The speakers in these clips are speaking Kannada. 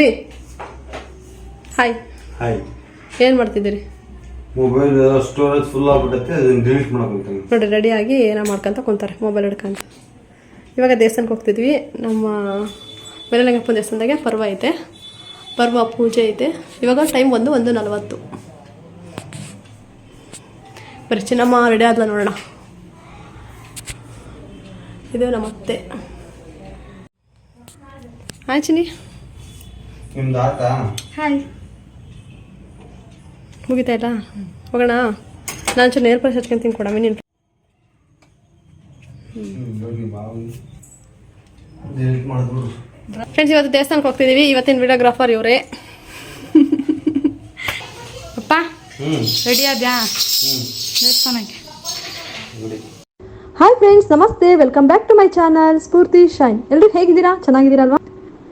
ರೀ. ಹಾಯ್ ಹಾಯ್ ಏನು ಮಾಡ್ತಿದ್ದೀರಿ? ಮೊಬೈಲ್ ಸ್ಟೋರೇಜ್ ಫುಲ್ ಆಗ್ಬಿಟ್ಟೈತೆ ಅದನ್ನ ಡಿಲೀಟ್ ಮಾಡಕೊಂತೀನಿ ನೋಡಿ ರೆಡಿಯಾಗಿ ಏನೋ ಮಾಡ್ಕೊಂತ ಕುಂತಾರೆ ಮೊಬೈಲ್ ಹಿಡ್ಕೊಂಡು. ಇವಾಗ ದೇವಸ್ಥಾನಕ್ಕೆ ಹೋಗ್ತಿದ್ವಿ. ನಮ್ಮ ಮೇಲಂಗಪ್ಪನ ದೇವಸ್ಥಾನದಾಗೆ ಪರ್ವ ಐತೆ. ಪರ್ವ ಪೂಜೆ ಐತೆ. ಇವಾಗ ಟೈಮ್ ಒಂದು ಒಂದು ನಲವತ್ತು. ಬರೀ ಚಿನ್ನಮ್ಮ ರೆಡಿ ಆದ್ಲ ನೋಡೋಣ. ಇದು ನಮ್ಮ ಅತ್ತೆ ಹಾಯ್ ಚಿನ್ನಿ. ನಿಮ್ದು ಆತಾ? ಹಾಯ್ ಮುಗಿತಾ ಇಲ್ಲ? ಹೋಗೋಣ. ನಾನು ಚೂರು ನೇರ್ ಪಾಲಿಶ್ ಹಚ್ಕೊಂತೀನಿ ಕೊಡಮ್ಮಿ ನೀನು ಫ್ರೆಂಡ್ಸ್ ಇವತ್ತು ದೇವಸ್ಥಾನಕ್ಕೆ ಹೋಗ್ತಿದ್ದೀವಿ ಇವತ್ತಿನ ವಿಡಿಯೋಗ್ರಾಫರ್ ಇವರೇ. ಅಪ್ಪ ರೆಡಿ ಆದ್ಯಾ? ದೇವಸ್ಥಾನಕ್ಕೆ. ಹಾಯ್ ಫ್ರೆಂಡ್ಸ್ ನಮಸ್ತೆ. Welcome back to my channel Spoorthi shine ಎಲ್ಲರೂ ಹೇಗಿದ್ದೀರಾ? ಚೆನ್ನಾಗಿದ್ದೀರಲ್ವಾ?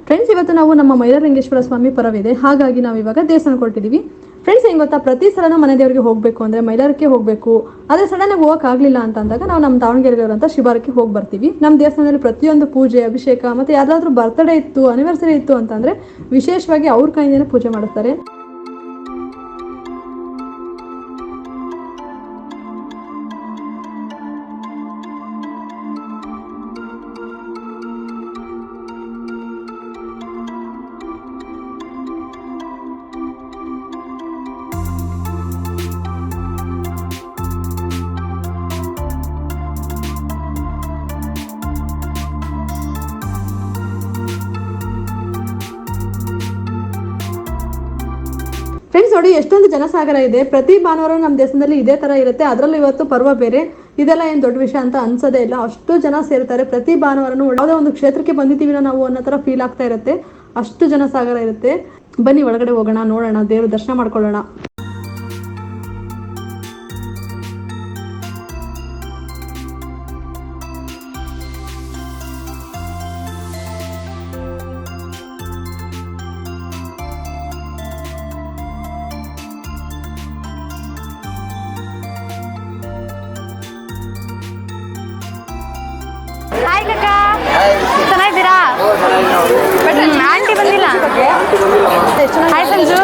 ಫ್ರೆಂಡ್ಸ್ ಇವತ್ತು ನಾವು ನಮ್ಮ ಮೈಲಾರಲಿಂಗೇಶ್ವರ ಸ್ವಾಮಿ ಪರವಿದೆ. ಹಾಗಾಗಿ ನಾವು ಇವಾಗ ದೇವಸ್ಥಾನ ಕೊಟ್ಟಿದ್ದೀವಿ ಫ್ರೆಂಡ್ಸ್ ಹೆಂಗ್ ಗೊತ್ತಾ ಪ್ರತಿ ಸಲನೂ ಮನೆ ದೇವರಿಗೆ ಹೋಗಬೇಕು ಅಂದ್ರೆ ಮೈಲಾರಕ್ಕೆ ಹೋಗಬೇಕು. ಆದರೆ ಸಡನ್ ಆಗಿ ಆಗ್ಲಿಲ್ಲ ಅಂತ ಅಂದಾಗ ನಾವು ನಮ್ಮ ದಾವಣಗೆರೆಯವರಂತ ಶಿವಾರಕ್ಕೆ ಹೋಗಿ ಬರ್ತೀವಿ. ನಮ್ಮ ದೇವಸ್ಥಾನದಲ್ಲಿ ಪ್ರತಿಯೊಂದು ಪೂಜೆ, ಅಭಿಷೇಕ ಮತ್ತೆ ಯಾರಾದರೂ ಬರ್ತ್ಡೇ ಇತ್ತು ಅನಿವರ್ಸರಿ ಇತ್ತು ಅಂತಂದ್ರೆ ವಿಶೇಷವಾಗಿ ಅವ್ರ ಕೈಯಿಂದನೇ ಪೂಜೆ ಮಾಡುತ್ತಾರೆ ನೋಡಿ, ಎಷ್ಟೊಂದು ಜನಸಾಗರ ಇದೆ. ಪ್ರತಿ ಭಾನುವಾರ ನಮ್ಮ ದೇಶದಲ್ಲಿ ಇದೇ ತರ ಇರುತ್ತೆ. ಅದರಲ್ಲೂ ಇವತ್ತು ಪರ್ವ ಬೇರೆ. ಇದೆಲ್ಲ ಏನು ದೊಡ್ಡ ವಿಷಯ ಅಂತ ಅನ್ಸೋದೇ ಇಲ್ಲ. ಅಷ್ಟು ಜನ ಸೇರ್ತಾರೆ. ಪ್ರತಿ ಭಾನುವಾರನೂ ಯಾವುದೋ ಒಂದು ಕ್ಷೇತ್ರಕ್ಕೆ ಬಂದಿದ್ದೀವಿ ನಾವು ಅನ್ನೋ ಥರ ಫೀಲ್ ಆಗ್ತಾ ಇರುತ್ತೆ. ಅಷ್ಟು ಜನಸಾಗರ ಇರುತ್ತೆ. ಬನ್ನಿ, ಒಳಗಡೆ ಹೋಗೋಣ, ನೋಡೋಣ, ದೇವ್ರ ದರ್ಶನ ಮಾಡ್ಕೊಳ್ಳೋಣ. ಆಂಟಿ ಬಂದಿಲ್ಲ? ಹಾಯ್ ಸಂಜು.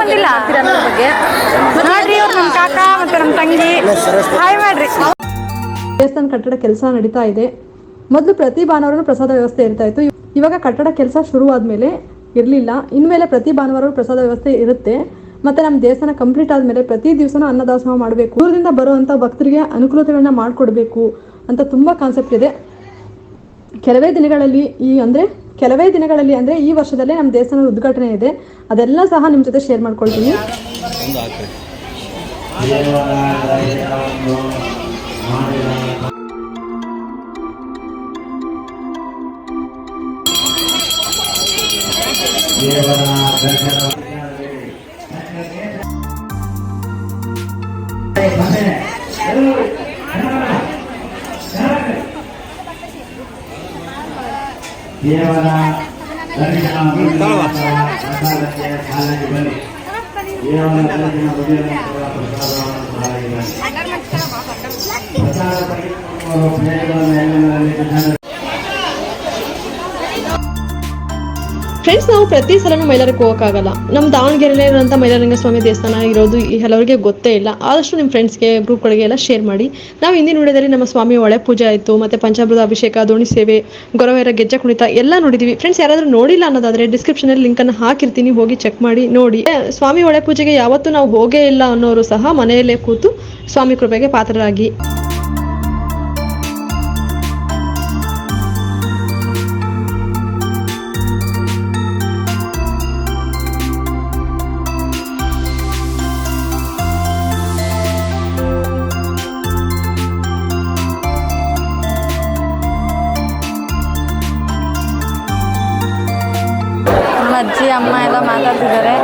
ಬಂದಿಲ್ಲ? ನೋಡ್ರಿ ಕಾಕ ಮತ್ತೆ ನಮ್ಮ ತಂಗಿ. ಹಾಯ್ ಮಾಡ್ರಿ. ದೇವಸ್ಥಾನ ಕಟ್ಟಡ ಕೆಲಸ ನಡೀತಾ ಇದೆ. ಮೊದಲು ಪ್ರತಿ ಭಾನುವಾರ ಪ್ರಸಾದ ವ್ಯವಸ್ಥೆ ಇರ್ತಾ ಇತ್ತು. ಇವಾಗ ಕಟ್ಟಡ ಕೆಲಸ ಶುರು ಆದಮೇಲೆ ಇರಲಿಲ್ಲ. ಇನ್ಮೇಲೆ ಪ್ರತಿ ಭಾನುವಾರ ಪ್ರಸಾದ ವ್ಯವಸ್ಥೆ ಇರುತ್ತೆ. ಮತ್ತೆ ನಮ್ಮ ದೇವಸ್ಥಾನ ಕಂಪ್ಲೀಟ್ ಆದಮೇಲೆ ಪ್ರತಿ ದಿವಸನೂ ಅನ್ನದಾಸೋಹ ಮಾಡಬೇಕು. ದೂರದಿಂದ ಬರುವಂತ ಭಕ್ತರಿಗೆ ಅನುಕೂಲತೆಗಳನ್ನ ಮಾಡಿಕೊಡ್ಬೇಕು ಅಂತ ತುಂಬಾ ಕಾನ್ಸೆಪ್ಟ್ ಇದೆ. ಕೆಲವೇ ದಿನಗಳಲ್ಲಿ ಈ ಅಂದರೆ ಕೆಲವೇ ದಿನಗಳಲ್ಲಿ ಅಂದರೆ ಈ ವರ್ಷದಲ್ಲೇ ನಮ್ಮ ದೇವಸ್ಥಾನದ ಉದ್ಘಾಟನೆ ಇದೆ. ಅದೆಲ್ಲ ಸಹ ನಿಮ್ಮ ಜೊತೆ ಶೇರ್ ಮಾಡ್ಕೊಳ್ತೀನಿ. ದೇವರ ದರ್ಶನ ಪ್ರಸಾದಕ್ಕೆ ಹಾಲಾಗಿ ಬನ್ನಿ ದೇವರ ದರ್ಶನ ಮುಗಿದ ಪ್ರಸಾದವನ್ನು ಹಾಲಾಗಿ ಬನ್ನಿ ಪ್ರಸಾದ ಪಡೆಯುವ ಫ್ರೆಂಡ್ಸ್ ನಾವು ಪ್ರತಿ ಸಲನೂ ಮೈಲಾರಕ್ಕೆ ಹೋಗೋಕ್ಕಾಗಲ್ಲ. ನಮ್ಮ ದಾವಣಗೆರೆಯಲ್ಲೇ ಇರುವಂಥ ಮೈಲಾರಂಗ ಸ್ವಾಮಿ ದೇವಸ್ಥಾನ ಇರೋದು ಹಲವರಿಗೆ ಗೊತ್ತೇ ಇಲ್ಲ. ಆದಷ್ಟು ನಿಮ್ಮ ಫ್ರೆಂಡ್ಸ್ಗೆ ಗ್ರೂಪ್ಗಳಿಗೆ ಎಲ್ಲ ಶೇರ್ ಮಾಡಿ. ನಾವು ಹಿಂದಿನ ವಿಡಿಯೋದಲ್ಲಿ ನಮ್ಮ ಸ್ವಾಮಿ ಒಳೆ ಪೂಜೆ ಆಯಿತು, ಮತ್ತು ಪಂಚಾಮೃತ ಅಭಿಷೇಕ, ದೋಣಿ ಸೇವೆ, ಗೊರವೈರ ಗೆಜ್ಜೆ ಕುಣಿತ ಎಲ್ಲ ನೋಡಿದ್ದೀವಿ ಫ್ರೆಂಡ್ಸ್ ಯಾರಾದರೂ ನೋಡಿಲ್ಲ ಅನ್ನೋದಾದರೆ ಡಿಸ್ಕ್ರಿಪ್ಷನಲ್ಲಿ ಲಿಂಕನ್ನು ಹಾಕಿರ್ತೀನಿ. ಹೋಗಿ ಚೆಕ್ ಮಾಡಿ, ನೋಡಿ. ಸ್ವಾಮಿ ಒಳೆ ಪೂಜೆಗೆ ಯಾವತ್ತೂ ನಾವು ಹೋಗೇ ಇಲ್ಲ ಅನ್ನೋರು ಸಹ ಮನೆಯಲ್ಲೇ ಕೂತು ಸ್ವಾಮಿ ಕೃಪೆಗೆ ಪಾತ್ರರಾಗಿ. ಅಜ್ಜಿ ಅಮ್ಮ ಎಲ್ಲ ಮಾತಾಡ್ತಿದ್ದಾರೆ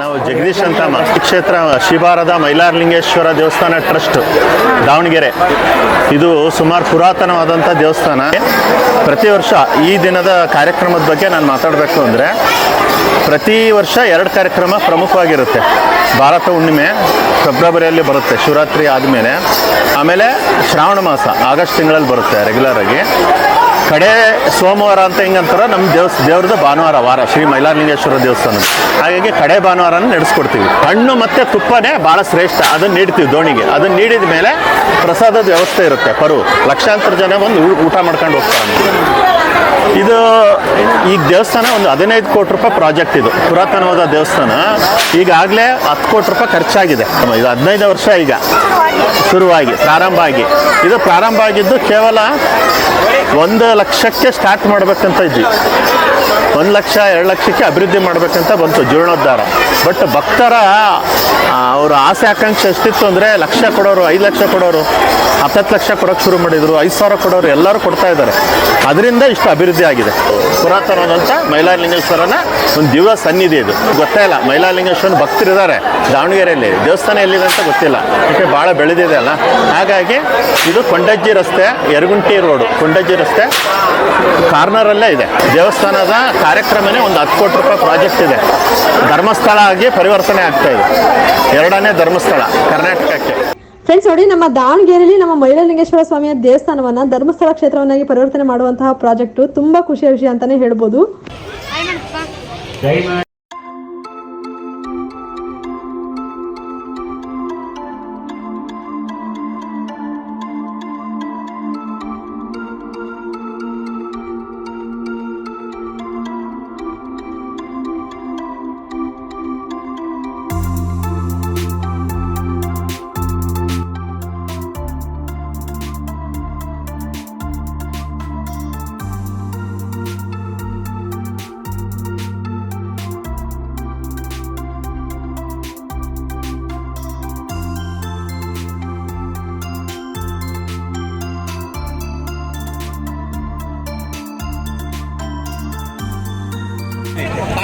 ನಾವು ಜಗದೀಶ್ ಅಂತ ಕ್ಷೇತ್ರ ಶಿವಾರದ ಮೈಲಾರಲಿಂಗೇಶ್ವರ ದೇವಸ್ಥಾನ ಟ್ರಸ್ಟ್, ದಾವಣಗೆರೆ. ಇದು ಸುಮಾರು ಪುರಾತನವಾದಂಥ ದೇವಸ್ಥಾನ. ಪ್ರತಿ ವರ್ಷ ಈ ದಿನದ ಕಾರ್ಯಕ್ರಮದ ಬಗ್ಗೆ ನಾನು ಮಾತಾಡಬೇಕು ಅಂದರೆ, ಪ್ರತಿ ವರ್ಷ ಎರಡು ಕಾರ್ಯಕ್ರಮ ಪ್ರಮುಖವಾಗಿರುತ್ತೆ. ಭಾರತ ಹುಣ್ಣಿಮೆ ಫೆಬ್ರವರಿಯಲ್ಲಿ ಬರುತ್ತೆ, ಶಿವರಾತ್ರಿ ಆದಮೇಲೆ. ಆಮೇಲೆ ಶ್ರಾವಣ ಮಾಸ, ಆಗಸ್ಟ್ ತಿಂಗಳಲ್ಲಿ ಬರುತ್ತೆ ರೆಗ್ಯುಲರ್ ಆಗಿ. ಕಡೆ ಸೋಮವಾರ ಅಂತ ಹೆಂಗಂತಾರ ನಮ್ಮ ದೇವಸ್ ದೇವ್ರದ್ದು ಭಾನುವಾರ, ವಾರ, ಶ್ರೀ ಮೈಲಾರಲಿಂಗೇಶ್ವರ ದೇವಸ್ಥಾನ. ಹಾಗಾಗಿ ಕಡೆ ಭಾನುವಾರನ ನಡೆಸ್ಕೊಡ್ತೀವಿ. ಹಣ್ಣು ಮತ್ತು ತುಪ್ಪನೇ ಭಾಳ ಶ್ರೇಷ್ಠ. ಅದನ್ನು ನೀಡ್ತೀವಿ ದೋಣಿಗೆ. ಅದನ್ನು ನೀಡಿದ ಮೇಲೆ ಪ್ರಸಾದದ ವ್ಯವಸ್ಥೆ ಇರುತ್ತೆ. ಪರು ಲಕ್ಷಾಂತರ ಜನ ಬಂದು ಊಟ ಮಾಡ್ಕೊಂಡು ಹೋಗ್ತಾರೆ. ಇದು ಈಗ ದೇವಸ್ಥಾನ ಒಂದು ಹದಿನೈದು ಕೋಟಿ ರೂಪಾಯಿ ಪ್ರಾಜೆಕ್ಟ್ ಇದು. ಪುರಾತನವಾದ ದೇವಸ್ಥಾನ. ಈಗಾಗಲೇ ಹತ್ತು ಕೋಟಿ ರೂಪಾಯಿ ಖರ್ಚಾಗಿದೆ. ಇದು ಹದಿನೈದು ವರ್ಷ ಈಗ. ಶುರುವಾಗಿ, ಪ್ರಾರಂಭ ಆಗಿ. ಇದು ಪ್ರಾರಂಭ ಆಗಿದ್ದು ಕೇವಲ ಒಂದು ಲಕ್ಷಕ್ಕೆ ಸ್ಟಾರ್ಟ್ ಮಾಡಬೇಕಂತ ಇದ್ವಿ. ಒಂದು ಲಕ್ಷ, ಎರಡು ಲಕ್ಷಕ್ಕೆ ಅಭಿವೃದ್ಧಿ ಮಾಡಬೇಕಂತ ಬಂತು ಜೀರ್ಣೋದ್ಧಾರ. ಬಟ್ ಭಕ್ತರ ಅವರ ಆಸೆ, ಆಕಾಂಕ್ಷೆ ಎಷ್ಟಿತ್ತು ಅಂದರೆ ಲಕ್ಷ ಕೊಡೋರು, ಐದು ಲಕ್ಷ ಕೊಡೋರು. ಹತ್ತತ್ತು ಲಕ್ಷ ಕೊಡೋಕೆ ಶುರು ಮಾಡಿದರು, ಐದು ಸಾವಿರ ಕೊಡೋರು ಎಲ್ಲರೂ ಕೊಡ್ತಾ ಇದ್ದಾರೆ. ಅದರಿಂದ ಇಷ್ಟು ಅಭಿವೃದ್ಧಿ ಆಗಿದೆ. ಪುರಾತನವಾದಂಥ ಮೈಲಾರಲಿಂಗೇಶ್ವರನ ಒಂದು ದಿವ್ಯ ಸನ್ನಿಧಿ ಇದು. ಗೊತ್ತೇ ಇಲ್ಲ, ಮೈಲಾರಲಿಂಗೇಶ್ವರನ ಭಕ್ತರಿದ್ದಾರೆ ದಾವಣಗೆರೆಯಲ್ಲಿ. ದೇವಸ್ಥಾನ ಎಲ್ಲಿದೆ ಅಂತ ಗೊತ್ತಿಲ್ಲ. ಯಾಕೆ ಭಾಳ ಬೆಳೆದಿದೆ ಅಲ್ಲ. ಹಾಗಾಗಿ ಇದು ಕೊಂಡಜ್ಜಿ ರಸ್ತೆ, ಯರಗುಂಟಿ ರೋಡು. ಕೊಂಡಜ್ಜಿ ರಸ್ತೆ ಕಾರ್ನರಲ್ಲೇ ಇದೆ. ದೇವಸ್ಥಾನದ ಕಾರ್ಯಕ್ರಮನೇ ಒಂದು ಹತ್ತು ಕೋಟಿ ರೂಪಾಯಿ ಪ್ರಾಜೆಕ್ಟ್ ಇದೆ. ಧರ್ಮಸ್ಥಳ ಆಗಿ ಪರಿವರ್ತನೆ ಆಗ್ತಾ ಇದೆ. ಎರಡನೇ ಧರ್ಮಸ್ಥಳ, ಕರ್ನಾಟಕಕ್ಕೆ. ಫ್ರೆಂಡ್ಸ್ ನೋಡಿ ನಮ್ಮ ದಾವಣಗೆರೆಯಲ್ಲಿ ನಮ್ಮ ಮೈಲಲಿಂಗೇಶ್ವರ ಸ್ವಾಮಿಯ ದೇವಸ್ಥಾನವನ್ನ ಧರ್ಮಸ್ಥಳ ಕ್ಷೇತ್ರವನ್ನಾಗಿ ಪರಿವರ್ತನೆ ಮಾಡುವಂತಹ ಪ್ರಾಜೆಕ್ಟ್ ತುಂಬಾ ಖುಷಿಯ ವಿಷಯ ಅಂತಾನೆ ಹೇಳ್ಬೋದು.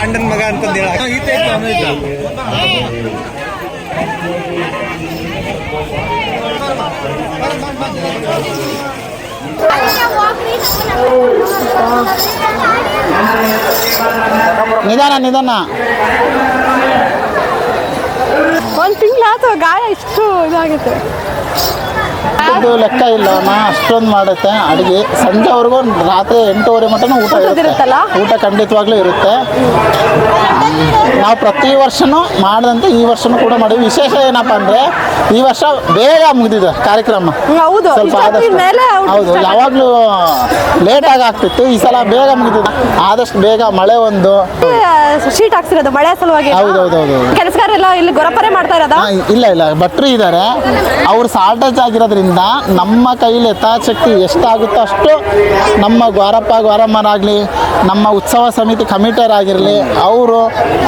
ಪಾಂಡನ್ ಮಗ ಅಂತಂದು ನಿಧಾನ ನಿಧಾನ. ಒಂದು ತಿಂಗಳಾತು ಗಾಯ ಇಷ್ಟು ಇದಾಗುತ್ತೆ. ಇದು ಲೆಕ್ಕ ಇಲ್ಲ ನಾ ಅಷ್ಟೊಂದು ಮಾಡುತ್ತೆ. ಅಡುಗೆ ಸಂಜೆವರೆಗೂ ರಾತ್ರಿ ಎಂಟೂವರೆ ಮಟ್ಟನೂ ಊಟ ಇರುತ್ತೆ? ಊಟ ಖಂಡಿತವಾಗ್ಲೂ ಇರುತ್ತೆ. ನಾವು ಪ್ರತಿ ವರ್ಷನೂ ಮಾಡಿದಂತೆ ಈ ವರ್ಷನೂ ಕೂಡ ಮಾಡಿವಿ ವಿಶೇಷ ಏನಪ್ಪ ಅಂದರೆ ಈ ವರ್ಷ ಬೇಗ ಮುಗಿದಿದೆ ಕಾರ್ಯಕ್ರಮ. ಹೌದು. ಸ್ವಲ್ಪ ಆದಷ್ಟು. ಹೌದು ಯಾವಾಗಲೂ ಲೇಟಾಗಿ ಆಗ್ತಿತ್ತು. ಈ ಸಲ ಬೇಗ ಮುಗಿದಿದೆ. ಆದಷ್ಟು ಬೇಗ ಮಳೆ ಒಂದು. ಶೀಟ್ ಹಾಕ್ಸಿರೋದು ಮಳೆ ಸಲುವಾಗಿ ಹೌದು, ಹೌದು, ಹೌದು, ಕೆಲಸಗಾರ ಎಲ್ಲ ಇಲ್ಲಿ ಗೊರಪರೆ ಮಾಡ್ತಾ ಇರೋದ? ಇಲ್ಲ ಇಲ್ಲ. ಭಟ್ರು ಇದ್ದಾರೆ ಅವ್ರು ಶಾರ್ಟೇಜ್ ಆಗಿರೋದ್ರಿಂದ ನಮ್ಮ ಕೈಲಿ ಯಥಾಶಕ್ತಿ ಎಷ್ಟಾಗುತ್ತೋ ಅಷ್ಟು ನಮ್ಮ ಗ್ವಾರಪ್ಪ ದ್ವಾರಮ್ಮರಾಗಲಿ ನಮ್ಮ ಉತ್ಸವ ಸಮಿತಿ ಕಮಿಟರ್ ಆಗಿರಲಿ ಅವರು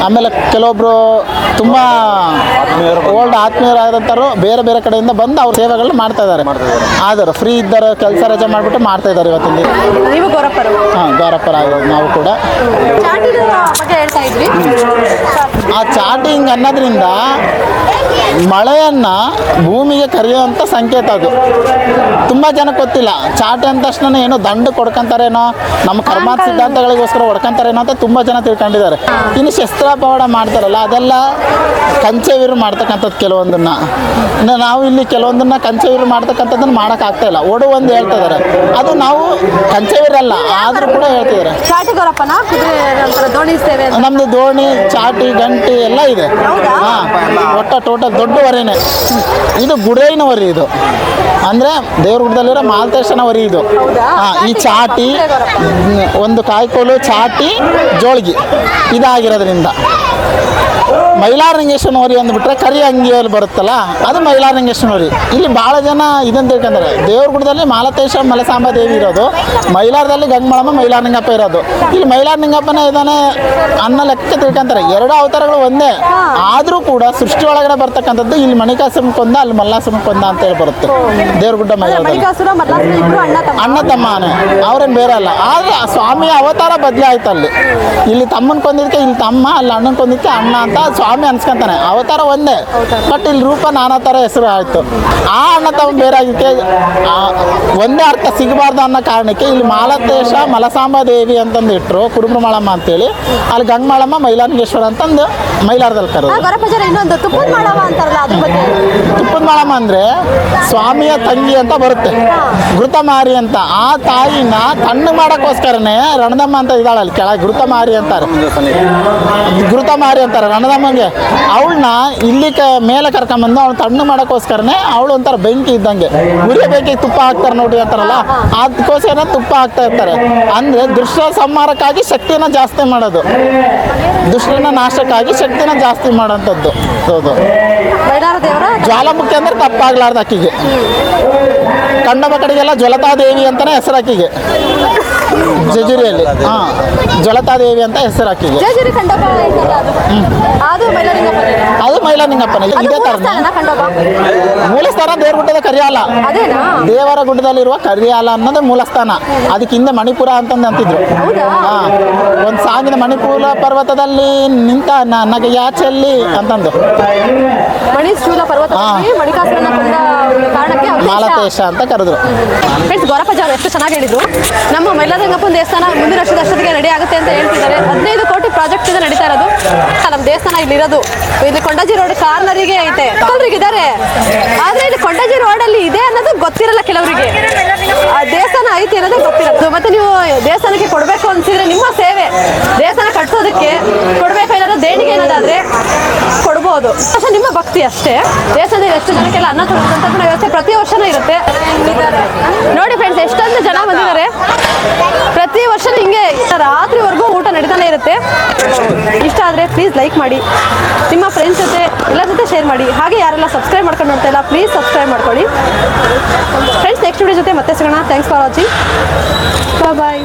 ಆಮೇಲೆ ಕೆಲವೊಬ್ರು ತುಂಬ ಆತ್ಮೀಯರಾದಂಥವ್ರು ಬೇರೆ ಬೇರೆ ಕಡೆಯಿಂದ ಬಂದು ಅವ್ರ ಸೇವೆಗಳನ್ನ ಮಾಡ್ತಾ ಇದ್ದಾರೆ. ಆದರೂ ಫ್ರೀ ಇದ್ದಾರೆ ಕೆಲಸ ರಜೆ ಮಾಡಿಬಿಟ್ಟು ಮಾಡ್ತಾ ಇದ್ದಾರೆ ಇವತ್ತಿನ ನೀವು ಹಾಂ ನಾವು ಕೂಡ. ಆ ಚಾಟಿಂಗ್ ಅನ್ನೋದ್ರಿಂದ ಮಳೆಯನ್ನ ಭೂಮಿಗೆ ಕರೆಯುವಂಥ ಸಂಕೇತ ಅದು. ತುಂಬ ಜನಕ್ಕೆ ಗೊತ್ತಿಲ್ಲ. ಚಾಟಿ ಅಂದ ತಕ್ಷಣ ಏನೋ ದಂಡ ಕೊಡ್ಕೊಂತಾರೇನೋ ನಮ್ಮ ಕರ್ಮ ಸಿದ್ಧಾಂತಗಳಿಗೋಸ್ಕರ ಹೊಡ್ಕೊಂತಾರೇನೋ ಅಂತ ತುಂಬ ಜನ ತಿಳ್ಕೊಂಡಿದ್ದಾರೆ. ಇನ್ನು ಶಸ್ತ್ರ ಪವಾಡ ಮಾಡ್ತಾರಲ್ಲ ಅದೆಲ್ಲ ಕಂಚವೀರು ಮಾಡ್ತಕ್ಕಂಥದ್ದು ಕೆಲವೊಂದನ್ನ ನಾವು ಇಲ್ಲಿ ಕೆಲವೊಂದನ್ನ ಕಂಚೆವೀರು ಮಾಡ್ತಕ್ಕಂಥದ್ದನ್ನ ಮಾಡೋಕ್ಕಾಗ್ತಾ ಇಲ್ಲ. ಒಡು ಒಂದು ಹೇಳ್ತಾ ಇದಾರೆ ಅದು ನಾವು ಕಂಚೆವೀರಲ್ಲ ಆದರೂ ಕೂಡ ಹೇಳ್ತಿದ್ದಾರೆ. ಕುದುರೆ ಒಂಥರ ದೋಣಿ ಸೇವೆ. ನಮ್ದು ದೋಣಿ ಚಾಟಿ ಗಂಟಿ ಎಲ್ಲ ಇದೆ? ಹಾ ಒಟ್ಟ ಟೋಟಲ್ ದೊಡ್ಡ ವರಿನೇ ಇದು ಗುಡೈನ ವರಿ ಇದು. ಅಂದ್ರೆ ದೇವ್ರ ಗುಡ್ಡದಲ್ಲಿರೋ ಮಾಲ್ತೇಶನ ವರಿ ಇದು. ಹಾ ಈ ಚಾಟಿ ಒಂದು ಕಾಯ್ಕೋಲು ಚಾಟಿ ಜೋಳ್ಗಿ ಇದಾಗಿರೋದ್ರಿಂದ. ಮೈಲಾರಲಿಂಗೇಶ್ವರ ವರಿ ಅಂದ್ಬಿಟ್ರೆ ಕರಿ ಅಂಗಿಯಲ್ಲಿ ಬರುತ್ತಲ್ಲ ಅದು ಮೈಲಾರಲಿಂಗೇಶ್ವರ ವರಿ ಇಲ್ಲಿ ಭಾಳ ಜನ ಇದಂತ ತಿಳ್ಕೊಂತಾರೆ ದೇವ್ರ ಗುಡ್ಡದಲ್ಲಿ ಮಾಲತೇಶ ಮಲಸಾಂಬ ದೇವಿ ಇರೋದು ಮೈಲಾರದಲ್ಲಿ ಗಂಗಮಳಮ್ಮ ಮೈಲಾರಲಿಂಗಪ್ಪ ಇರೋದು. ಇಲ್ಲಿ ಮೈಲಾರಲಿಂಗಪ್ಪನೇ ಇದ್ದಾನೆ ಅನ್ನ ಲೆಕ್ಕ ತಿಳ್ಕೊಂತಾರೆ. ಎರಡು ಅವತಾರಗಳು ಒಂದೇ ಆದರೂ ಕೂಡ ಸೃಷ್ಟಿ ಒಳಗಡೆ ಬರ್ತಕ್ಕಂಥದ್ದು ಇಲ್ಲಿ ಮಣಿಕಾಸಮ ಕೊಂದ ಅಲ್ಲಿ ಮಲ್ಲಾಸಮ ಕೊಂದ ಅಂತ ಹೇಳಿ ಬರುತ್ತೆ. ದೇವ್ರ ಗುಡ್ಡ ಮಣಿಕಾಸುರ ಮಲ್ಲಾಸುರ ಅಣ್ಣ ತಮ್ಮ. ಅಣ್ಣ ತಮ್ಮನೇ ಅವ್ರೇನು ಬೇರೆ ಅಲ್ಲ. ಆದ್ರೆ ಆ ಸ್ವಾಮಿಯ ಅವತಾರ ಬದಲಾಯ್ತು ಅಲ್ಲಿ. ಇಲ್ಲಿ ತಮ್ಮನ ಕೊಂದಿದ್ದಕ್ಕೆ ಇಲ್ಲಿ ತಮ್ಮ ಅಲ್ಲಿ ಅಣ್ಣನ ಕೊಂದಿದ್ದಕ್ಕೆ ಅಣ್ಣ ಅಂತ ಸ್ವಾಮಿ ಅನ್ಸ್ಕೊಂತಾನೆ. ಅವತಾರ ಒಂದೇ. ಬಟ್ ಇಲ್ಲಿ ರೂಪ ನಾನಾ ಥರ ಹೆಸರು ಆಯಿತು. ಆ ಅಣ್ಣ ತಮ್ಮ ಬೇರೆ ಆಗಿಕ್ಕೆ ಒಂದೇ ಅರ್ಥ ಸಿಗಬಾರ್ದು ಅನ್ನೋ ಕಾರಣಕ್ಕೆ ಇಲ್ಲಿ ಮಾಲತೇಶ ಮಲಸಾಂಬ ದೇವಿ ಅಂತಂದು ಇಟ್ಟರು ಅಂತ ಅಂತೇಳಿ. ಅಲ್ಲಿ ಗಂಗಮಾಳಮ್ಮ ಮೈಲಾನಗೇಶ್ವರ ಅಂತಂದು ಮೈಲಾರದಲ್ಲಿ ಕರೆದು ಗೊರಪಜಾರ ಇನ್ನೊಂದು ತುಪ್ಪದ ಮಾಳಮ್ಮ ಅಂದ್ರೆ ಸ್ವಾಮಿಯ ತಂಗಿ ಅಂತ ಬರುತ್ತೆ. ಘೃತಮಾರಿ ಅಂತ. ಆ ತಾಯಿನ ತಣ್ಣು ಮಾಡೋಕ್ಕೋಸ್ಕರನೇ ರಣದಮ್ಮ ಅಂತ ಇದ್ದಾಳೆ ಅಲ್ಲಿ ಕೆಳಗೆ. ಘೃತಮಾರಿ ಅಂತಾರೆ. ಘೃತಮಾರಿ ಅಂತಾರೆ. ರಣದಮ್ಮಂಗೆ ಅವಳನ್ನ ಇಲ್ಲಿ ಕ ಮೇಲೆ ಕರ್ಕೊಂಬಂದು ಅವಳು ತಣ್ಣು ಮಾಡೋಕ್ಕೋಸ್ಕರನೇ ಅವಳು ಒಂಥರ ಬೆಂಕಿ ಇದ್ದಂಗೆ. ಉರಿಯ ಬೆಂಕಿ ತುಪ್ಪ ಹಾಕ್ತಾರೆ ನೋಡಿ ಅಂತಾರಲ್ಲ ಅದಕ್ಕೋಸ್ಕರ ತುಪ್ಪ ಹಾಕ್ತಾ ಇರ್ತಾರೆ. ಅಂದ್ರೆ ದುಷ್ಟ ಸಂಹಾರಕ್ಕಾಗಿ ಶಕ್ತಿನ ಜಾಸ್ತಿ ಮಾಡೋದು. ದುಷ್ಟನ ನಾಶಕ್ಕಾಗಿ ಶಕ್ತಿನ ಜಾಸ್ತಿ ಮಾಡೋಂಥದ್ದು. ಹೌದು. ಜ್ವಾಲಾಮುಖಿ ಅಂದ್ರೆ ತಪ್ಪಾಗ್ಲಾರ್ದು ಆಕಿಗೆ ಕಂಡವ ಮಕ್ಕಳಿಗೆಲ್ಲ ಜ್ವಲತಾದೇವಿ ಅಂತಾನೆ ಹೆಸರಾಕಿಗೆ. ಜಜುರಿಯಲ್ಲಿ. ಹಾ. ಜ್ವಲತಾದೇವಿ ಅಂತ ಹೆಸರಾಕಿಗೆ. ಅದು? ಅದು ನಿಂಗಪ್ಪನ ಅದು ಮೈಲಾನಿಂಗಪ್ಪನ ಇದೇ ತರ ಮೂಲಸ್ಥಾನ ದೇವ್ರ ಗುಡ್ಡದ ಕರಿಯಾಲ ದೇವರ ಗುಡ್ಡದಲ್ಲಿರುವ ಕರಿಯಾಲ ಅನ್ನೋದು ಮೂಲಸ್ಥಾನ. ಅದಕ್ಕೆ ಹಿಂದೆ ಮಣಿಪುರ ಅಂತಂದು ಅಂತಿದ್ರು? ಹಾ. ಒಂದು ಸಾಂಗಿನ ಮಣಿಪುರ ಪರ್ವತದಲ್ಲಿ ನಿಂತ ನನಗೆ ಯಾಚಲ್ಲಿ ಅಂತಂದು. ಕಾರಣಕ್ಕೆ ಮಾಲತೇಶ. ಅಂತ ಕರೆದ್ರು. ಫ್ರೆಂಡ್ಸ್ ಗೊರಪಜ ಅವರು ಎಷ್ಟು ಚೆನ್ನಾಗಿ ಹೇಳಿದ್ರು. ನಮ್ಮ ಮೈಲಾರಂಗಪ್ಪನ ದೇವಸ್ಥಾನ ಮುಂದಿನ ವರ್ಷದ ಅಷ್ಟೊತ್ತಿಗೆ ರೆಡಿ ಆಗುತ್ತೆ ಅಂತ ಹೇಳ್ತಿದ್ದಾರೆ. ಹದಿನೈದು ಕೋಟಿ ಪ್ರಾಜೆಕ್ಟ್ ಇಂದ ನಡೀತಾ ಇರೋದು. ನಮ್ಮ ದೇವಸ್ಥಾನ ಇಲ್ಲಿ ಇರೋದು. ಇಲ್ಲಿ ಕೊಂಡಜಿ ರೋಡ್ ಕಾರ್ನರಿಗೆ ಐತೆ. ಇದ್ದಾರೆ ಆದ್ರೆ ಇಲ್ಲಿ ಕೊಂಡಜಿ ರೋಡ್ ಅಲ್ಲಿ ಇದೆ ಅನ್ನೋದು ಗೊತ್ತಿರಲ್ಲ ಕೆಲವರಿಗೆ. ಆ ದೇವಸ್ಥಾನ ಐತಿ ಅನ್ನೋದು ಗೊತ್ತಿರೋದು ಮತ್ತೆ ನೀವು ದೇವಸ್ಥಾನಕ್ಕೆ ಕೊಡಬೇಕು ಅನ್ಸಿದ್ರೆ ನಿಮ್ಮ ಸೇವೆ. ದೇವಸ್ಥಾನ ಕಟ್ಸೋದಕ್ಕೆ ಕೊಡಬೇಕು ಏನಾದ್ರು ದೇಣಿಗೆ ಏನಾದ್ರೆ ಕೊಡ್ಬೋದು. ನಿಮ್ಮ ಭಕ್ತಿ ಅಷ್ಟೇ. ದೇವಸ್ಥಾನದಲ್ಲಿ ಎಷ್ಟು ಜನಕ್ಕೆಲ್ಲ ಅನ್ನ ತೊಗೊಳ್ತಂತ ವ್ಯವಸ್ಥೆ ಪ್ರತಿ ವರ್ಷನೂ ಇರುತ್ತೆ. ನೋಡಿ ಫ್ರೆಂಡ್ಸ್ ಎಷ್ಟೊಂದು ಜನ ಬಂದಿದ್ದಾರೆ. ಪ್ರತಿ ವರ್ಷ ಹಿಂಗೆ ರಾತ್ರಿವರೆಗೂ ಊಟ ನಡೀತಾನೆ ಇರುತ್ತೆ. ಇಷ್ಟ ಆದರೆ ಪ್ಲೀಸ್ ಲೈಕ್ ಮಾಡಿ. ನಿಮ್ಮ ಫ್ರೆಂಡ್ಸ್ ಜೊತೆ ಎಲ್ಲರ ಜೊತೆ ಶೇರ್ ಮಾಡಿ. ಹಾಗೆ ಯಾರೆಲ್ಲ ಸಬ್ಸ್ಕ್ರೈಬ್ ಮಾಡ್ಕೊಂಡು ನೋಡ್ತಾ ಇಲ್ಲ ಪ್ಲೀಸ್ ಸಬ್ಸ್ಕ್ರೈಬ್ ಮಾಡ್ಕೊಳ್ಳಿ. ಫ್ರೆಂಡ್ಸ್ ನೆಕ್ಸ್ಟ್ ವಿಡಿಯೋ ಜೊತೆ ಮತ್ತೆ ಸಿಗೋಣ. Thanks for watching bye